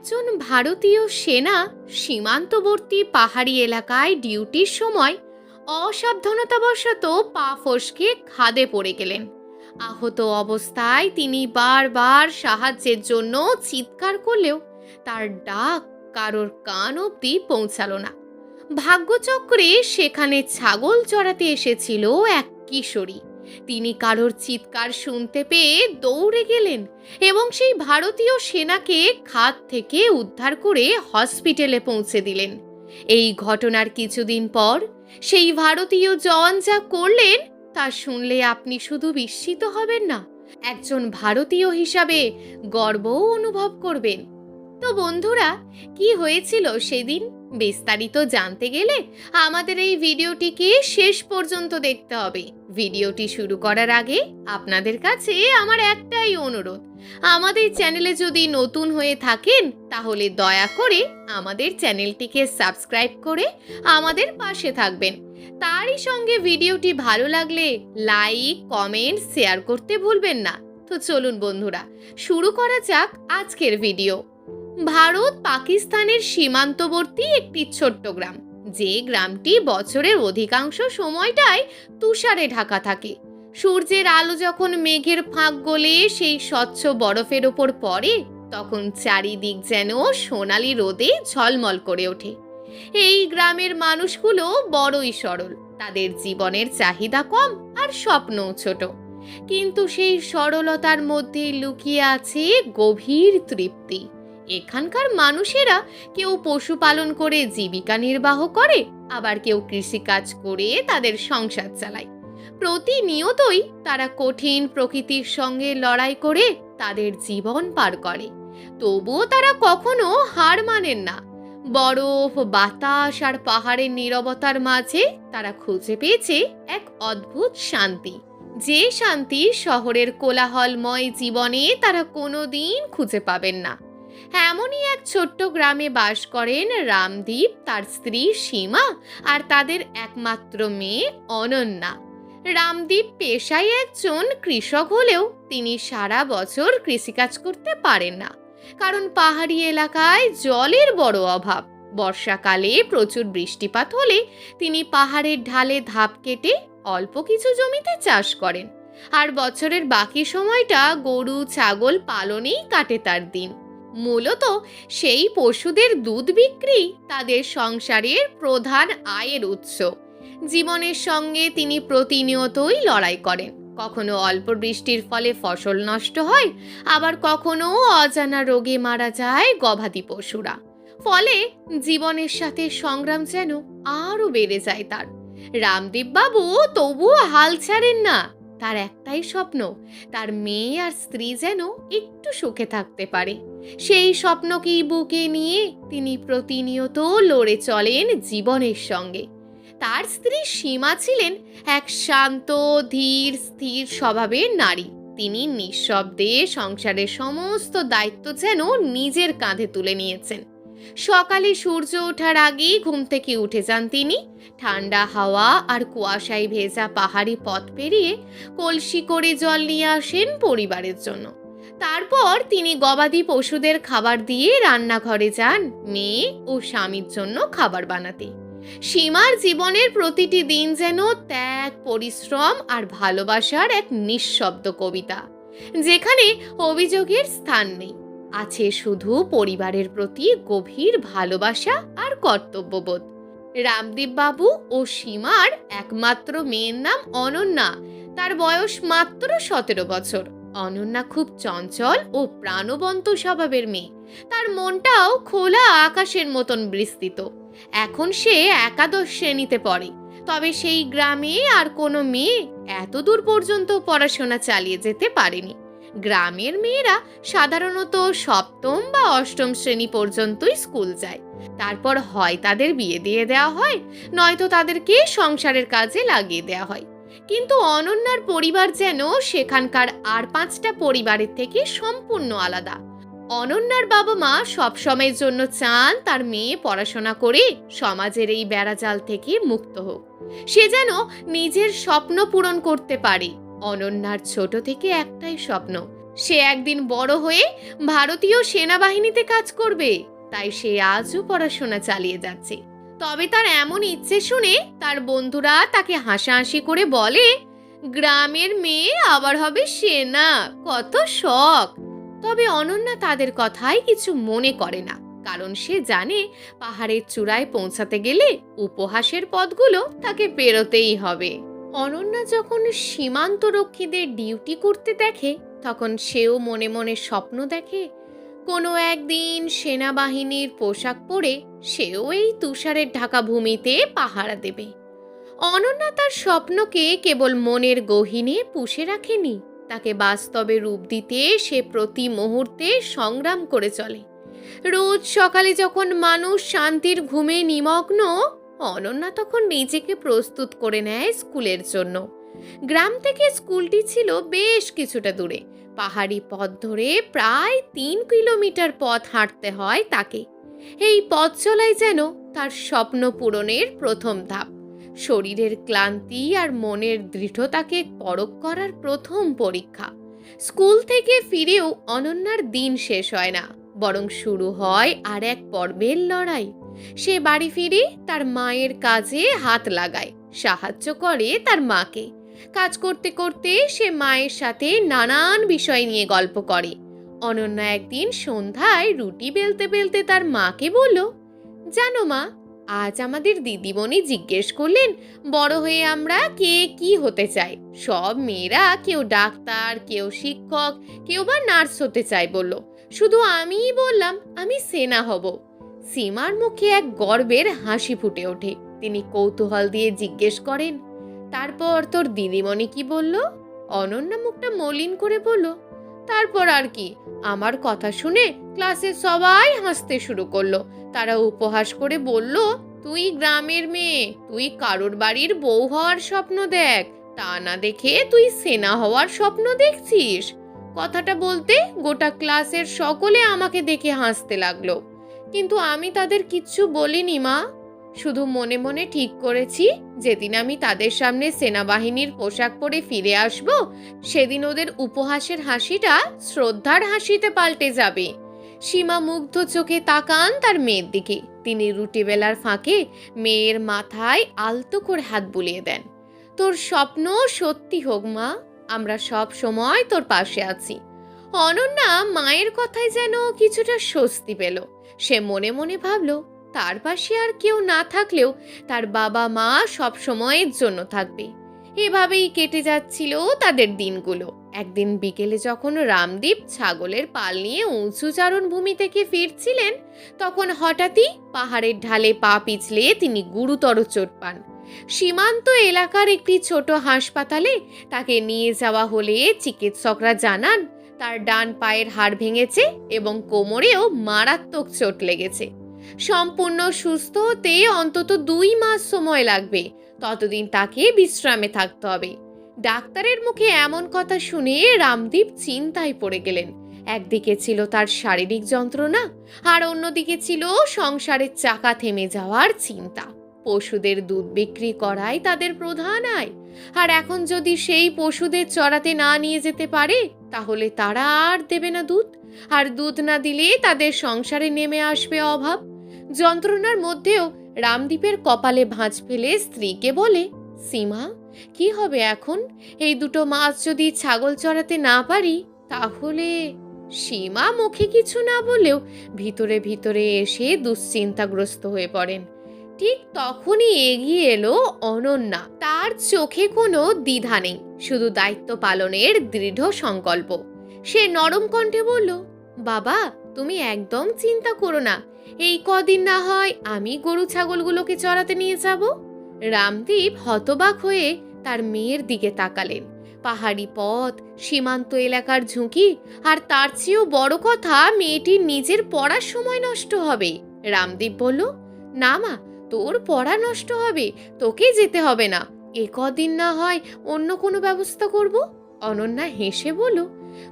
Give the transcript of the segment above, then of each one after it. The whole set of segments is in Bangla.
একজন ভারতীয় সেনা সীমান্তবর্তী পাহাড়ি এলাকায় ডিউটির সময় অসাবধানতাবশত পা ফসকে খাদে পড়ে গেলেন। আহত অবস্থায় তিনি বারবার সাহায্যের জন্য চিৎকার করলেও তার ডাক কারোর কান অবধি পৌঁছালো না। ভাগ্যচক্রে সেখানে ছাগল চড়াতে এসেছিল এক কিশোরী। তিনি কারোর চিৎকার শুনতে পেয়ে দৌড়ে গেলেন এবং সেই ভারতীয় সেনাকে খাত থেকে উদ্ধার করে হসপিটালে পৌঁছে দিলেন। এই ঘটনার কিছুদিন পর সেই ভারতীয় জওয়ান যা করলেন তা শুনলে আপনি শুধু বিস্মিত হবেন না, একজন ভারতীয় হিসাবে গর্বও অনুভব করবেন। তো বন্ধুরা, কি হয়েছিল সেদিন? বিস্তারিত জানতে গেলে আমাদের এই ভিডিওটিকে শেষ পর্যন্ত দেখতে হবে। ভিডিওটি শুরু করার আগে আপনাদের কাছে আমার একটাই অনুরোধ। আমাদের চ্যানেলে যদি নতুন হয়ে থাকেন, তাহলে দয়া করে আমাদের চ্যানেলটিকে সাবস্ক্রাইব করে আমাদের পাশে থাকবেন। তারই সঙ্গে ভিডিওটি ভালো লাগলে লাইক, কমেন্ট, শেয়ার করতে ভুলবেন না। তো চলুন বন্ধুরা, শুরু করা যাক আজকের ভিডিও। ভারত পাকিস্তানের সীমান্তবর্তী একটি ছোট্ট গ্রাম। যে গ্রামটি বছরের অধিকাংশ সময়টাই তুষারে ঢাকা থাকে। সূর্যের আলো যখন মেঘের ফাঁক গলে সেই স্বচ্ছ বরফের ওপর পড়ে, তখন চারিদিক যেন সোনালি রোদে ঝলমল করে ওঠে। এই গ্রামের মানুষগুলো বড়ই সরল। তাদের জীবনের চাহিদা কম আর স্বপ্নও ছোট। কিন্তু সেই সরলতার মধ্যে লুকিয়ে আছে গভীর তৃপ্তি। এখানকার মানুষেরা কেউ পশুপালন করে জীবিকা নির্বাহ করে, আবার কেউ কৃষিকাজ করে তাদের সংসার চালায়। প্রতিনিয়তই তারা কঠিন প্রকৃতির সঙ্গে লড়াই করে তাদের জীবন পার করে। তবুও তারা কখনো হার মানেন না। বরফ, বাতাস আর পাহাড়ের নীরবতার মাঝে তারা খুঁজে পেয়েছে এক অদ্ভুত শান্তি। যে শান্তি শহরের কোলাহলময় জীবনে তারা কোনোদিন খুঁজে পাবেন না। এমনই এক ছোট্ট গ্রামে বাস করেন রামদীপ, তার স্ত্রী সীমা আর তাদের একমাত্র মেয়ে অনন্যা। রামদীপ পেশায় একজন কৃষক হলেও তিনি সারা বছর কৃষিকাজ করতে পারেন না। কারণ পাহাড়ি এলাকায় জলের বড় অভাব। বর্ষাকালে প্রচুর বৃষ্টিপাত হলে তিনি পাহাড়ের ঢালে ধাপ কেটে অল্প কিছু জমিতে চাষ করেন। আর বছরের বাকি সময়টা গরু, ছাগল পালনেই কাটে তার দিন। মূলত সেই পশুদের দুধ বিক্রি তাদের সংসারের প্রধান আয়ের উৎস। জীবনের সঙ্গে তিনি প্রতিনিয়তই লড়াই করেন। কখনো অল্প বৃষ্টির ফলে ফসল নষ্ট হয়, আবার কখনো অজানা রোগে মারা যায় গবাদি পশুরা। ফলে জীবনের সাথে সংগ্রাম যেন আরও বেড়ে যায় তার। রামদেব বাবু তবুও হাল ছাড়েন না। তার একটাই স্বপ্ন, তার মেয়ে আর স্ত্রী যেন একটু সুখে থাকতে পারে। সেই স্বপ্নকেই বুকে নিয়ে তিনি প্রতিনিয়ত লড়ে চলেন জীবনের সঙ্গে। তার স্ত্রী সীমা ছিলেন এক শান্ত, ধীর, স্থির স্বভাবের নারী। তিনি নিঃশব্দে সংসারের সমস্ত দায়িত্ব যেন নিজের কাঁধে তুলে নিয়েছেন। সকালে সূর্য ওঠার আগেই ঘুম থেকে উঠে যান তিনি। ঠান্ডা হাওয়া আর কুয়াশায় ভেজা পাহাড়ি পথ পেরিয়ে কলসি করে জল নিয়ে আসেন পরিবারের জন্য। তারপর তিনি গবাদি পশুদের খাবার দিয়ে রান্নাঘরে যান, মেয়ে ও স্বামীর জন্য খাবার বানাতে। সীমার জীবনের প্রতিটি দিন যেন ত্যাগ, পরিশ্রম আর ভালোবাসার এক নিঃশব্দ কবিতা, যেখানে অভিযোগের স্থান নেই। আছে শুধু পরিবারের প্রতি গভীর ভালোবাসা আর কর্তব্যবোধ। রামদীপ বাবু ও সীমার একমাত্র মেয়ের নাম অনন্যা, তার বয়স মাত্র সতেরো বছর। অনন্যা খুব চঞ্চল ও প্রাণবন্ত স্বভাবের মেয়ে। তার মনটাও খোলা আকাশের মতন বিস্তৃত। এখন সে একাদশ শ্রেণীতে পড়ে। তবে সেই গ্রামে আর কোনো মেয়ে এত দূর পর্যন্ত পড়াশোনা চালিয়ে যেতে পারেনি। গ্রামের মেয়েরা সাধারণত সপ্তম বা অষ্টম শ্রেণি পর্যন্তই স্কুল যায়। তারপর হয় তাদের বিয়ে দিয়ে দেওয়া হয়, নয়তো তাদেরকে সংসারের কাজে লাগিয়ে দেওয়া হয়। কিন্তু অনন্যার পরিবার যেন সেখানকার আর পাঁচটা পরিবারের থেকে সম্পূর্ণ আলাদা। অনন্যার বাবা মা সবসময়ের জন্য চান তার মেয়ে পড়াশোনা করে সমাজের এই বেড়াজাল থেকে মুক্ত হোক। সে যেন নিজের স্বপ্ন পূরণ করতে পারে। অনন্যার ছোট থেকে একটাই স্বপ্ন, সে একদিন বড় হয়ে ভারতীয় সেনাবাহিনীতে কাজ করবে, তাই সে আজও পড়াশোনা চালিয়ে যাচ্ছে। তবে তার এমন ইচ্ছে শুনে তার বন্ধুরা তাকে হাসাহাসি করে বলে, গ্রামের মেয়ে আবার হবে সেনা, কত শখ। তবে অনন্যা তাদের কথায় কিছু মনে করে না, কারণ সে জানে পাহাড়ের চূড়ায় পৌঁছাতে গেলে উপহাসের পথগুলো তাকে পেরোতেই হবে। অনন্যা যখন সীমান্ত রক্ষীদের ডিউটি করতে দেখে, তখন সেও মনে মনে স্বপ্ন দেখে, কোনো একদিন সেনাবাহিনীর পোশাক পরে সেও এই তুষারের ঢাকা ভূমিতে পাহারা দেবে। অনন্যা তার স্বপ্নকে কেবল মনের গহিনে পুষে রাখেনি, তাকে বাস্তবে রূপ দিতে সে প্রতি মুহূর্তে সংগ্রাম করে চলে। রোজ সকালে যখন মানুষ শান্তির ঘুমে নিমগ্ন অনন্যা তখন নিজেকে প্রস্তুত করে নেয় স্কুলের জন্য। গ্রাম থেকে স্কুলটি ছিল বেশ কিছুটা দূরে। পাহাড়ি পথ ধরে প্রায় তিন কিলোমিটার পথ হাঁটতে হয় তাকে। এই পথ চলাই যেন তার স্বপ্ন পূরণের প্রথম ধাপ। শরীরের ক্লান্তি আর মনের দৃঢ়তাকে পরখ করার প্রথম পরীক্ষা। স্কুল থেকে ফিরেও অনন্যার দিন শেষ হয় না, বরং শুরু হয় আর এক পর্বের লড়াই। সে বাড়ি ফিরে তার মায়ের কাজে হাত লাগায়, সাহায্য করে তার মাকে। কাজ করতে করতে সে মায়ের সাথে নানান বিষয় নিয়ে গল্প করে। অনন্যা একদিন সন্ধ্যায় রুটি বেলতে বেলতে তার মাকে বলল, জানো মা, আজ আমাদের দিদিমণি জিজ্ঞেস করলেন, বড় হয়ে আমরা কে কি হতে চাই? সব মেয়েরা কেউ ডাক্তার, কেউ শিক্ষক, কেউ বা নার্স হতে চায় বলল। শুধু আমিই বললাম, আমি সেনা হব। সীমার মুখে এক গর্বের হাসি ফুটে ওঠে। তিনি কৌতূহল দিয়ে জিজ্ঞেস করেন, তারপর তোর দিদিমণি কি বলল? অনন্যা মুখটা মলিন করে বলল, তারপর আর কি, আমার কথা শুনে ক্লাসের সবাই হাসতে শুরু করল। তারা উপহাস করে বলল, তুই গ্রামের মেয়ে, তুই কারোর বাড়ির বউ হওয়ার স্বপ্ন দেখ, তা না দেখে তুই সেনা হওয়ার স্বপ্ন দেখছিস? কথাটা বলতে গোটা ক্লাসের সকলে আমাকে দেখে হাসতে লাগল। কিন্তু আমি তাদের কিচ্ছু বলিনি, মা। শুধু মনে মনে ঠিক করেছি, যেদিন আমি তাদের সামনে সেনাবাহিনীর পোশাক পরে ফিরে আসব, সেদিন ওদের উপহাসের হাসিটা শ্রদ্ধার হাসিতে পাল্টে যাবে। সীমা মুগ্ধ চোখে তাকান তার মেয়ের দিকে। তিনি রুটি বেলার ফাঁকে মেয়ের মাথায় আলতো করে হাত বুলিয়ে দেন। তোর স্বপ্ন সত্যি হোক, মা। আমরা সব সময় তোর পাশে আছি। অনন্যা মায়ের কথায় যেন কিছুটা স্বস্তি পেল। সে মনে মনে ভাবল, তার পাশে আর কেউ না থাকলেও তার বাবা মা সব সময়ের জন্য থাকবে। এভাবেই কেটে যাচ্ছিল তাদের দিনগুলো। একদিন বিকেলে যখন রামদীপ ছাগলের পাল নিয়ে উঁচু চারণ ভূমি থেকে ফিরছিলেন, তখন হঠাৎই পাহাড়ের ঢালে পা পিছলে তিনি গুরুতর চোট পান। সীমান্ত এলাকার একটি ছোট হাসপাতালে তাকে নিয়ে যাওয়া হলে চিকিৎসকরা জানান তার ডান পায়ের হাড় ভেঙেছে এবং কোমরেও মারাত্মক চোট লেগেছে। সম্পূর্ণ সুস্থ হতে অন্তত দুই মাস সময় লাগবে। ততদিন তাকে বিশ্রামে থাকতে হবে। ডাক্তারের মুখে এমন কথা শুনে রামদীপ চিন্তায় পড়ে গেলেন। একদিকে ছিল তার শারীরিক যন্ত্রণা, আর অন্যদিকে ছিল সংসারের চাকা থেমে যাওয়ার চিন্তা। পশুদের দুধ বিক্রি করাই তাদের প্রধান আয়। আর এখন যদি সেই পশুদের চড়াতে না নিয়ে যেতে পারে, তাহলে তারা আর দেবে না দুধ। আর দুধ না দিলে তাদের সংসারে নেমে আসবে অভাব। যন্ত্রণার মধ্যেও রামদীপের কপালে ভাঁজ ফেলে স্ত্রীকে বলে, সীমা, কি হবে এখন? এই দুটো মাছ যদি ছাগল চড়াতে না পারি, তাহলে সীমা মুখে কিছু না বলেও ভিতরে ভিতরে এসে দুশ্চিন্তাগ্রস্ত হয়ে পড়েন। ঠিক তখনই এগিয়ে এলো অনন্যা। তার চোখে কোনো দ্বিধা নেই, শুধু দায়িত্ব পালনের দৃঢ় সংকল্প। সে নরম কণ্ঠে বলল, বাবা, তুমি একদম চিন্তা করো না। এই কদিন না হয় আমি গরু ছাগলগুলোকে চড়াতে নিয়ে যাব। রামদীপ হতবাক হয়ে তার মেয়ের দিকে তাকালেন। পাহাড়ি পথ, সীমান্ত এলাকার ঝুঁকি, আর তার চেয়েও বড় কথা, মেয়েটির নিজের পড়ার সময় নষ্ট হবে। রামদীপ বলল, না মা তোর পড়া নষ্ট হবে তোকে যেতে হবে না। এ কদিন না হয় অন্য কোনো ব্যবস্থা করব? অনন্যা হেসে বলো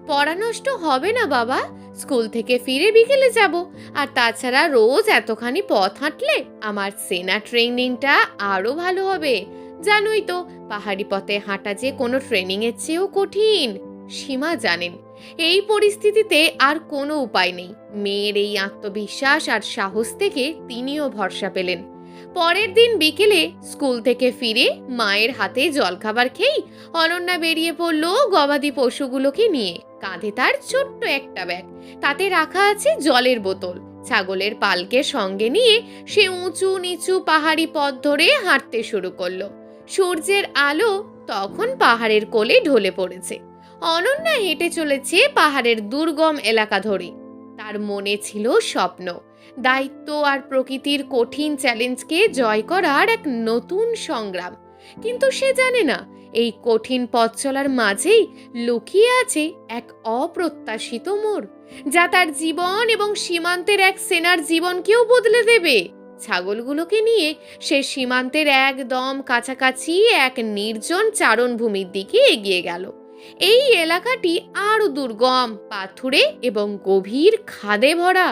পড়া নষ্ট হবে না বাবা, স্কুল থেকে ফিরে বিকেলে যাব। আর তাছাড়া রোজ এতখানি পথ হাঁটলে আমার সেনা ট্রেনিংটা আরও ভালো হবে। জানোই তো, পাহাড়ি পথে হাঁটা যে কোনো ট্রেনিংয়ের চেয়েও কঠিন। সীমা জানেন, এই পরিস্থিতিতে আর কোনো উপায় নেই। মেয়ের এই আত্মবিশ্বাস আর সাহস থেকে তিনিও ভরসা পেলেন। পরের দিন বিকেলে স্কুল থেকে ফিরে মায়ের হাতে জলখাবার খেয়েই অনন্যা বেরিয়ে পড়ল গবাদি পশুগুলোকে নিয়ে। কাঁধে তার ছোট্ট একটা ব্যাগ। তাতে রাখা আছে জলের বোতল। ছাগলের পালকে সঙ্গে নিয়ে সে উঁচু নিচু পাহাড়ি পথ ধরে হাঁটতে শুরু করল। সূর্যের আলো তখন পাহাড়ের কোলে ঢলে পড়েছে। অনন্যা হেঁটে চলেছে পাহাড়ের দুর্গম এলাকা ধরে। তার মনে ছিল স্বপ্ন। দায়িত্ব আর প্রকৃতির কঠিন চ্যালেঞ্জকে জয় করার এক নতুন সংগ্রাম। কিন্তু সে জানে না, এই কঠিন পথ চলার মাঝেই লুকিয়ে আছে এক অপ্রত্যাশিত মোড়, যা তার জীবন এবং সীমান্তের এক সেনার জীবনকেও বদলে দেবে। ছাগলগুলোকে নিয়ে সে সীমান্তের একদম কাছাকাছি এক নির্জন চারণভূমির দিকে এগিয়ে গেল। এই এলাকাটি আরও দুর্গম, পাথুরে এবং গভীর খাদে ভরা।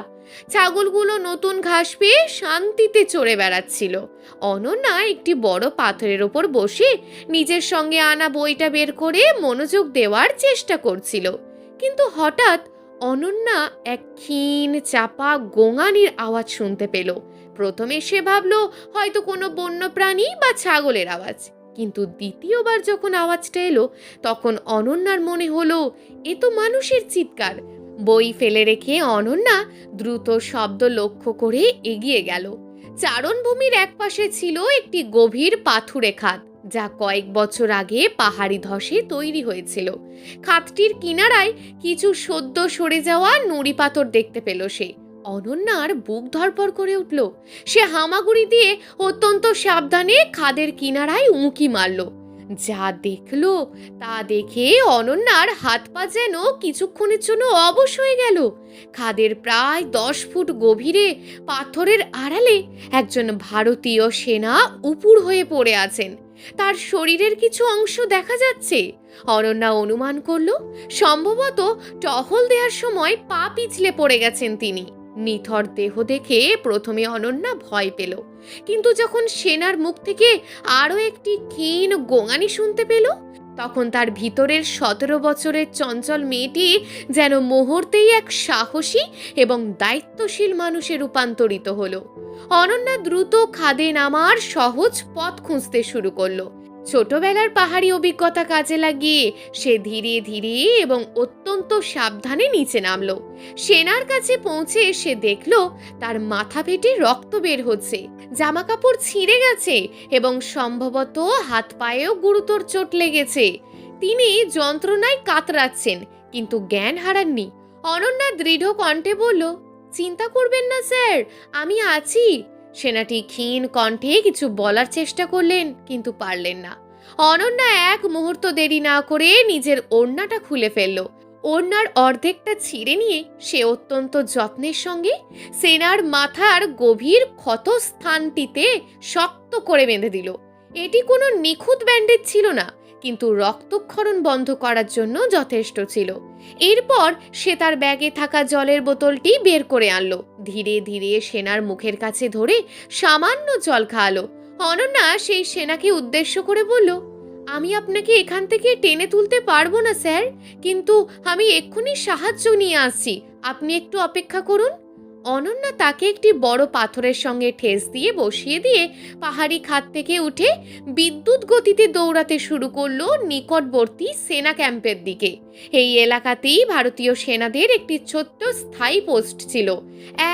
ছাগলগুলো নতুন ঘাস পেয়ে শান্তিতে চড়ে বেড়াচ্ছিল। অনন্যা একটি বড় পাথরের ওপর বসে নিজের সঙ্গে আনা বইটা বের করে মনোযোগ দেওয়ার চেষ্টা করছিল। কিন্তু হঠাৎ অনন্যা এক ক্ষীণ, চাপা গোঙানির আওয়াজ শুনতে পেল। প্রথমে সে ভাবলো, হয়তো কোনো বন্য প্রাণী বা ছাগলের আওয়াজ। কিন্তু দ্বিতীয়বার যখন আওয়াজটা এলো, তখন অনন্যার মনে হলো, এ তো মানুষের চিৎকার। বই ফেলে রেখে অনন্যা দ্রুত শব্দ লক্ষ্য করে এগিয়ে গেল। চারণভূমির একপাশে ছিল একটি গভীর পাথুরে খাত, যা কয়েক বছর আগে পাহাড়ি ধসে তৈরি হয়েছিল। খাতটির কিনারায় কিছু সদ্য সরে যাওয়া নুড়ি পাথর দেখতে পেল সে। অনন্যার বুক ধরপড় করে উঠল। সে হামাগুড়ি দিয়ে অত্যন্ত সাবধানে খাদের কিনারায় উঁকি মারল। যা দেখল, তা দেখে অনন্যার হাত পা যেন কিছুক্ষণের জন্য অবশ হয়ে গেল। খাদের প্রায় দশ ফুট গভীরে পাথরের আড়ালে একজন ভারতীয় সেনা উপুর হয়ে পড়ে আছেন। তার শরীরের কিছু অংশ দেখা যাচ্ছে। অনন্যা অনুমান করল, সম্ভবত টহল দেওয়ার সময় পা পিছলে পড়ে গেছেন তিনি। নিথর দেহ দেখে প্রথমে অনন্যা ভয় পেল। কিন্তু যখন সেনার মুখ থেকে আরও একটি ক্ষীণ গোঙানি শুনতে পেল, তখন তার ভিতরের সতেরো বছরের চঞ্চল মেয়েটি যেন মুহূর্তেই এক সাহসী এবং দায়িত্বশীল মানুষে রূপান্তরিত হলো। অনন্যা দ্রুত খাদে নামার সহজ পথ খুঁজতে শুরু করল। ছোটবেলার পাহাড়ি অভিজ্ঞতা কাজে লাগিয়ে সে ধীরে ধীরে এবং অত্যন্ত সাবধানে নিচে নামলো। সেনার কাছে পৌঁছে সে দেখল তার মাথা ফেটে রক্ত বের হচ্ছে জামা কাপড় ছিঁড়ে গেছে এবং সম্ভবত হাত পায়েও গুরুতর চোট লেগেছে। তিনি যন্ত্রণায় কাতরাচ্ছেন, কিন্তু জ্ঞান হারাননি। অনন্যা দৃঢ় কণ্ঠে বলল, চিন্তা করবেন না, স্যার, আমি আছি। সেনাটি ক্ষীণ কণ্ঠে কিছু বলার চেষ্টা করলেন, কিন্তু পারলেন না। অনন্যা এক মুহূর্ত দেরি না করে নিজের ওড়নাটা খুলে ফেলল। ওড়নার অর্ধেকটা ছিঁড়ে নিয়ে সে অত্যন্ত যত্নের সঙ্গে সেনার মাথার গভীর ক্ষত স্থানটিতে শক্ত করে বেঁধে দিল। এটি কোনো নিখুঁত ব্যান্ডেজ ছিল না কিন্তু রক্তক্ষরণ বন্ধ করার জন্য যথেষ্ট ছিল। এরপর সে তার ব্যাগে থাকা জলের বোতলটি বের করে আনলো। ধীরে ধীরে সেনার মুখের কাছে ধরে সামান্য জল খাওয়ালো। অনন্যা সেই সেনাকে উদ্দেশ্য করে বলল, আমি আপনাকে এখান থেকে টেনে তুলতে পারব না, স্যার। কিন্তু আমি এক্ষুনি সাহায্য নিয়ে আসছি। আপনি একটু অপেক্ষা করুন। অনন্যা তাকে একটি বড় পাথরের সঙ্গে ঠেস দিয়ে বসিয়ে দিয়ে পাহাড়ি খাত থেকে উঠে বিদ্যুৎ গতিতে দৌড়াতে শুরু করল নিকটবর্তী সেনা ক্যাম্পের দিকে। এই এলাকাতেই ভারতীয় সেনাদের একটি ছোট্ট স্থায়ী পোস্ট ছিল।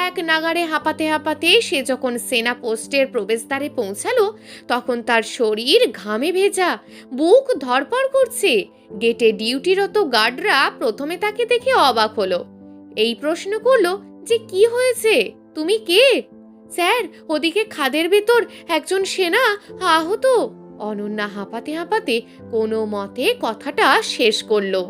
এক নাগারে হাঁপাতে হাঁপাতে সে যখন সেনা পোস্টের প্রবেশদ্বারে পৌঁছালো, তখন তার শরীর ঘামে ভেজা, বুক ধরপড় করছে। গেটে ডিউটিরত গার্ডরা প্রথমে তাকে দেখে অবাক হলো। এই প্রশ্ন করল যে কি হয়েছে? তুমি কে? স্যার, ওদিকে খাদের ভেতর একজন সেনা আহত। অনন্যা হাঁপাতে হাঁপাতে কোনো মতে কথাটা শেষ করল।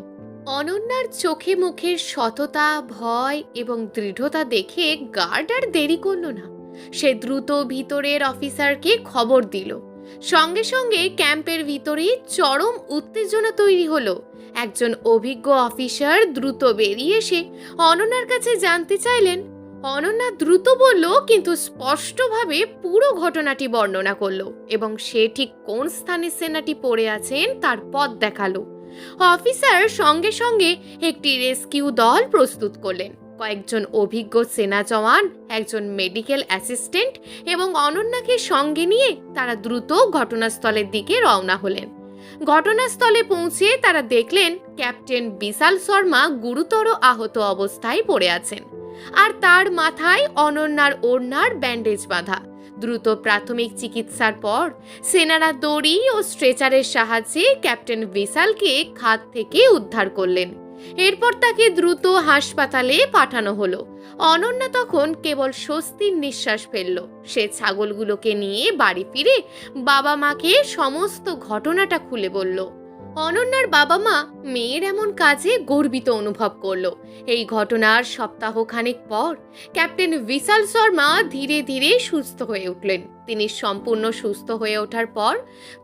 অনন্যার চোখে মুখের সততা, ভয় এবং দৃঢ়তা দেখে গার্ড আর দেরি করল না। সে দ্রুত ভিতরের অফিসারকে খবর দিল। সঙ্গে সঙ্গে ক্যাম্পের ভিতরে চরম উত্তেজনা তৈরি হলো। একজন অভিজ্ঞ অফিসার দ্রুত বেরিয়ে এসে অনন্যার কাছে জানতে চাইলেন। অনন্যা দ্রুত বলল, কিন্তু স্পষ্টভাবে পুরো ঘটনাটি বর্ণনা করল এবং সে ঠিক কোন স্থানে সেনাটি পড়ে আছেন তার পথ দেখাল। অফিসার সঙ্গে সঙ্গে একটি রেস্কিউ দল প্রস্তুত করলেন। কয়েকজন অভিজ্ঞ সেনা জওয়ান, একজন মেডিকেল অ্যাসিস্ট্যান্ট এবং অনন্যাকে সঙ্গে নিয়ে তারা দ্রুত ঘটনাস্থলের দিকে রওনা হলেন। ঘটনাস্থলে পৌঁছে তারা দেখলেন ক্যাপ্টেন বিশাল শর্মা গুরুতর আহত অবস্থায় পড়ে আছেন। আর তার মাথায় অনন্যার ওড়নার ব্যান্ডেজ বাঁধা। দ্রুত প্রাথমিক চিকিৎসার পর সেনারা দড়ি ও স্ট্রেচারের সাহায্যে ক্যাপ্টেন বিশালকে খাত থেকে উদ্ধার করলেন। এরপর তাকে দ্রুত হাসপাতালে পাঠানো হলো। অনন্যা তখন কেবল স্বস্তির নিঃশ্বাস ফেলল। সে ছাগলগুলোকে নিয়ে বাড়ি ফিরে বাবা মাকে সমস্ত ঘটনাটা খুলে বলল। অনন্যার বাবা মা মেয়ের এমন কাজে গর্বিত অনুভব করল। এই ঘটনার সপ্তাহখানেক পর ক্যাপ্টেন বিশাল শর্মা ধীরে ধীরে সুস্থ হয়ে উঠলেন। তিনি সম্পূর্ণ সুস্থ হয়ে ওঠার পর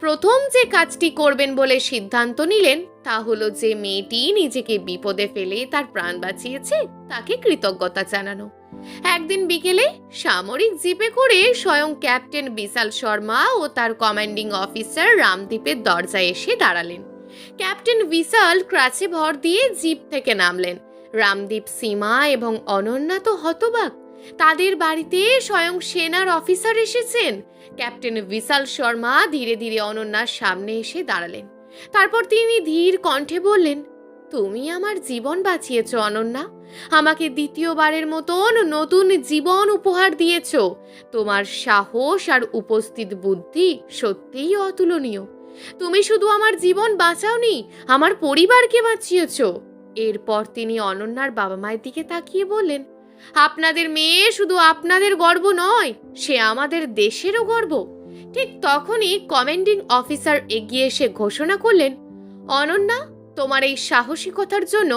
প্রথম যে কাজটি করবেন বলে সিদ্ধান্ত নিলেন, তা হলো যে মেয়েটি নিজেকে বিপদে ফেলে তার প্রাণ বাঁচিয়েছে, তাকে কৃতজ্ঞতা জানানো। একদিন বিকেলে সামরিক জিপে করে স্বয়ং ক্যাপ্টেন বিশাল শর্মা ও তার কমান্ডিং অফিসার রামদীপের দরজায় এসে দাঁড়ালেন। ক্যাপ্টেন বিশাল ক্রাচে ভর দিয়ে জিপ থেকে নামলেন। রামদীপ সীমা এবং অনন্যা তো হতবাক। তাদের বাড়িতে স্বয়ং সেনার অফিসার এসেছেন। ক্যাপ্টেন বিশাল শর্মা ধীরে ধীরে অনন্যার সামনে এসে দাঁড়ালেন। তারপর তিনি ধীর কণ্ঠে বললেন, তুমি আমার জীবন বাঁচিয়েছ, অনন্যা। আমাকে দ্বিতীয়বারের মতন নতুন জীবন উপহার দিয়েছ। তোমার সাহস আর উপস্থিত বুদ্ধি সত্যিই অতুলনীয়। তুমি শুধু আমার জীবন বাঁচাওনি, আমার পরিবারকে বাঁচিয়েছ। এরপর তিনি অনন্যার বাবা মায়ের দিকে তাকিয়ে বললেন, আপনাদের মেয়ে শুধু আপনাদের গর্ব নয়, সে আমাদের দেশেরও গর্ব। ঠিক তখনই কমেন্ডিং অফিসার এগিয়ে এসে ঘোষণা করলেন, অনন্যা, তোমার এই সাহসিকতার জন্য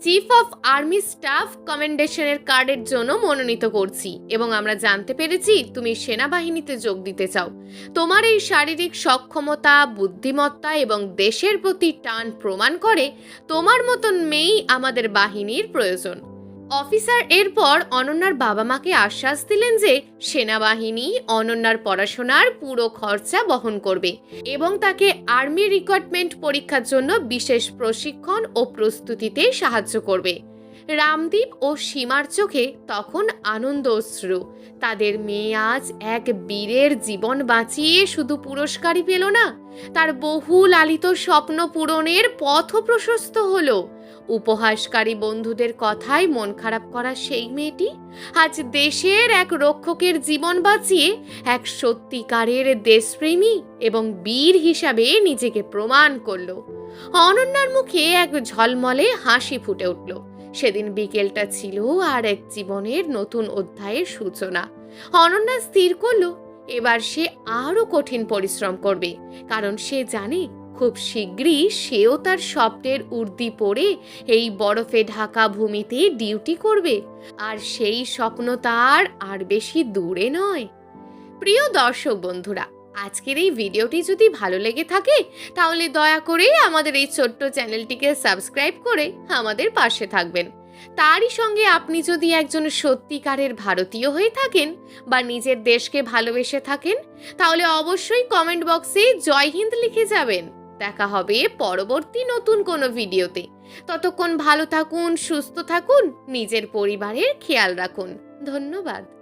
চিফ অফ আর্মি স্টাফ কমেন্ডেশনের কার্ডের জন্য মনোনীত করছি এবং আমরা জানতে পেরেছি তুমি সেনাবাহিনীতে যোগ দিতে চাও। তোমার এই শারীরিক সক্ষমতা, বুদ্ধিমত্তা এবং দেশের প্রতি টান প্রমাণ করে তোমার মতন মেয়েই আমাদের বাহিনীর প্রয়োজন। অফিসার এরপর অনন্যার বাবা মাকে আশ্বাস দিলেন যে সেনাবাহিনী অনন্যার পড়াশোনার পুরো খরচা বহন করবে এবং তাকে আর্মি রিক্রুটমেন্ট পরীক্ষার জন্য বিশেষ প্রশিক্ষণ ও প্রস্তুতিতে সাহায্য করবে। রামদীপ ও সীমার চোখে তখন আনন্দ অশ্রু তাদের মেয়ে আজ এক বীরের জীবন বাঁচিয়ে শুধু পুরস্কারই পেল না, তার বহু লালিত স্বপ্ন পূরণের পথও প্রশস্ত হলো। উপহাসকারী বন্ধুদের কথায় মন খারাপ করা সেই মেয়েটি আজ দেশের এক রক্ষকের জীবন বাঁচিয়ে এক সত্যিকারের দেশপ্রেমী এবং বীর হিসাবে নিজেকে প্রমাণ করল। অনন্যার মুখে এক ঝলমলে হাসি ফুটে উঠল। সেদিন বিকেলটা ছিল আর এক জীবনের নতুন অধ্যায়ের সূচনা। অনন্যা স্থির করল, এবার সে আরও কঠিন পরিশ্রম করবে, কারণ সে জানে খুব শীঘ্রই সেও তার স্বপ্নের উর্দি পরে এই বরফে ঢাকা ভূমিতে ডিউটি করবে, আর সেই স্বপ্ন তার আর বেশি দূরে নয়। প্রিয় দর্শক বন্ধুরা আজকের এই ভিডিওটি যদি ভালো লেগে থাকে, তাহলে দয়া করে আমাদের এই ছোট্ট চ্যানেলটিকে সাবস্ক্রাইব করে আমাদের পাশে থাকবেন। তারই সঙ্গে আপনি যদি একজন সত্যিকারের ভারতীয় হয়ে থাকেন বা নিজের দেশকে ভালোবেসে থাকেন, তাহলে অবশ্যই কমেন্ট বক্সে জয় হিন্দ লিখে যাবেন। দেখা হবে পরবর্তী নতুন কোনো ভিডিওতে। ততক্ষণ ভালো থাকুন, সুস্থ থাকুন, নিজের পরিবারের খেয়াল রাখুন। ধন্যবাদ।